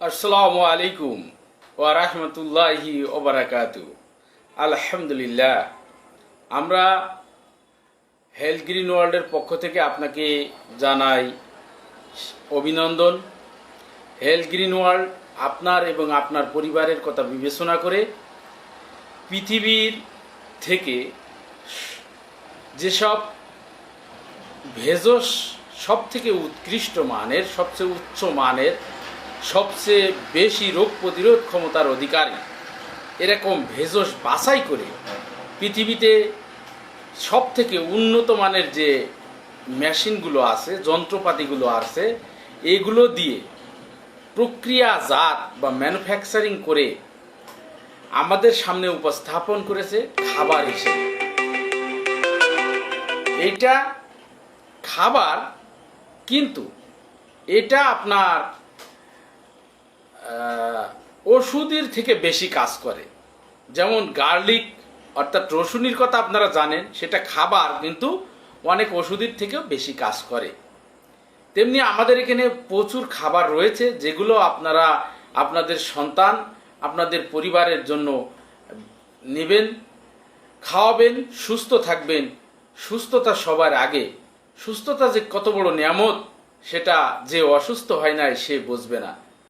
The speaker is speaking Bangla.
আসসালামু আলাইকুম ওয়া রাহমাতুল্লাহি ওয়া বারাকাতু আলহামদুলিল্লাহ। আমরা হেলথ গ্রিন ওয়ার্ল্ডের পক্ষ থেকে আপনাকে জানাই অভিনন্দন। হেলথ গ্রিন ওয়ার্ল্ড আপনার এবং আপনার পরিবারের কথা বিবেচনা করে পৃথিবীর থেকে যেসব ভেষজ সব থেকে উৎকৃষ্ট মানের, সবচেয়ে উচ্চ মানের সবচেয়ে বেশি রোগ প্রতিরোধ ক্ষমতার অধিকারী। এরকম ভেষজ বাছাই করে পৃথিবীতে সব থেকে উন্নত মানের যে মেশিনগুলো আছে, যন্ত্রপাতিগুলো আছে, এগুলো দিয়ে প্রক্রিয়াজাত বা ম্যানুফ্যাকচারিং করে আমাদের সামনে উপস্থাপন করেছে খাবার হিসেবে। এটা খাবার, কিন্তু এটা আপনার ওষুধের থেকে বেশি কাজ করে। যেমন গার্লিক, অর্থাৎ রসুনির কথা আপনারা জানেন, সেটা খাবার কিন্তু অনেক ওষুধের থেকেও বেশি কাজ করে। তেমনি আমাদের এখানে প্রচুর খাবার রয়েছে, যেগুলো আপনারা, আপনাদের সন্তান, আপনাদের পরিবারের জন্য নেবেন, খাওয়াবেন, সুস্থ থাকবেন। সুস্থতা সবার আগে। সুস্থতা যে কত বড় নিয়ামত, সেটা যে অসুস্থ হয় নাই সে বুঝবে না।